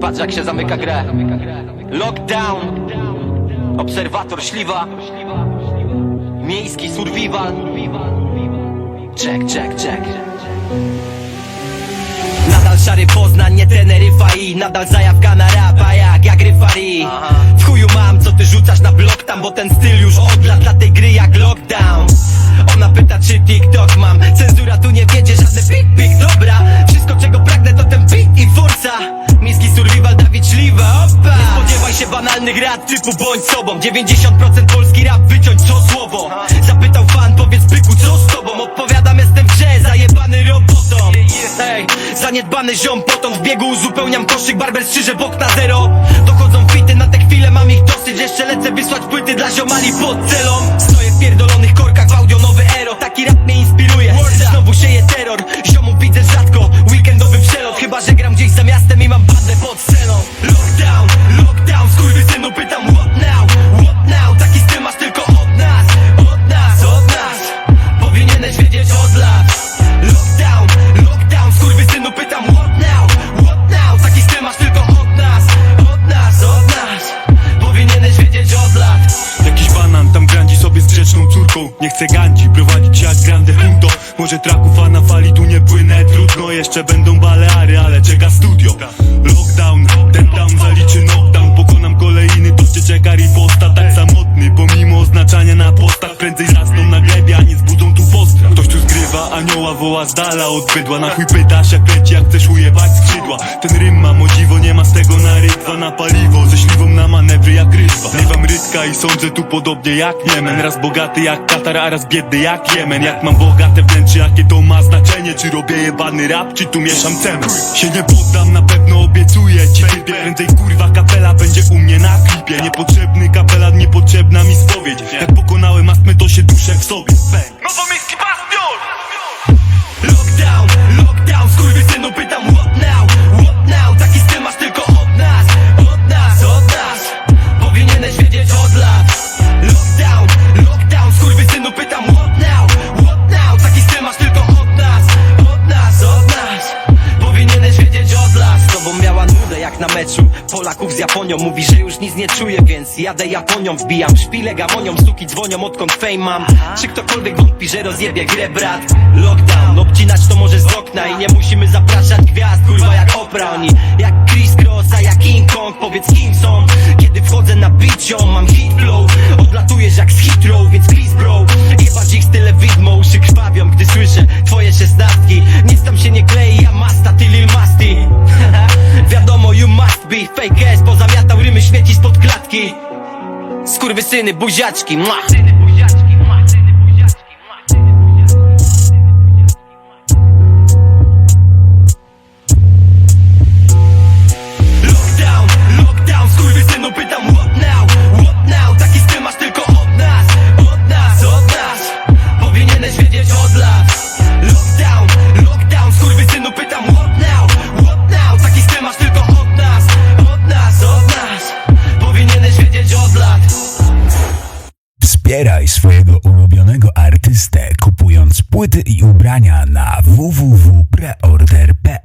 Patrz jak się zamyka grę. Lockdown. Obserwator śliwa. Miejski survival. Check, check, check. Nadal szary Poznań, nie Teneryfa i nadal zajawka na rapa jak jak Gryfari W chuju mam, co ty rzucasz na blok tam, bo ten styl już od lat dla tej gry jak lockdown Ona pyta czy TikTok mam, cenzura tu nie wiedzie, żadne pik pik, dobra Wszystko czego pragnę to ten beat i forca. Miejski survival, Dawid Śliwa, opa. Nie spodziewaj się banalnych rad typu bądź sobą. 90% polski rap, wyciąć co słowo. Zapytał fan, powiedz byku co z tobą? Odpowiadam jestem w grze, zajebany robotą. Ej, zaniedbany ziom potąd w biegu uzupełniam koszyk Barber strzyże bok na zero. Dochodzą fity, na te chwile mam ich dosyć. Jeszcze lecę wysłać płyty dla ziomali pod celą pierdolonych korkach w audio nowy ero. Taki rap mnie inspiruje, Nie chcę gandzi, prowadzić jak grande hundo. Może traków, a na fali tu nie płynę. Trudno, jeszcze będą baleary, ale czeka studio. Lockdown, ten down zaliczy knockdown. Pokonam kolejny, to cię czeka riposta. Tak samotny, pomimo oznaczania na postach. Prędzej zasną na glebie, a nie zbudzą tu postrach Ktoś tu zgrywa, anioła woła z dala. Od bydła Na chuj pytasz jak leci, jak chcesz ujebać skrzydła. Ten rym ma modziwo, nie ma z tego na rydwa Na paliwo, ze śliwą na rytwa Rydka i sądzę tu podobnie jak Niemen Raz bogaty jak Katar, a raz biedny jak Jemen. Jak mam bogate wnętrze, jakie to ma znaczenie? Czy robię jebany rap, czy tu mieszam cement Się nie poddam, na pewno obiecuję ci typie Prędzej kurwa kapela będzie u mnie na klipie. Niepotrzebny kapelan, niepotrzebna mi spowiedź. Jak pokonałem astmę, to się duszę w sobie Polaków z Japonią. Mówi, że już nic nie czuje Więc jadę Japonią, wbijam szpilę gamonią Suki dzwonią odkąd fame mam. Czy ktokolwiek wątpi, że rozjebie grę brat? Lockdown, obcinać to może z okna I nie musimy zapraszać gwiazd, kurwa jak Oprah. Oni jak Chris Cross, a jak King Kong. Powiedz kim są, kiedy wchodzę na bicią Mam hit flow, odlatujesz jak z Heathrow Więc Chris bro, jebać ich tyle widmo Uszy krwawią, gdy słyszę twoje szesnastki. Nic tam się nie klei, Be fake ass Pozamiatał rymy śmieci spod klatki Skurwysyny, buziaczki, mua. Swojego ulubionego artystę kupując płyty i ubrania na www.preorder.pl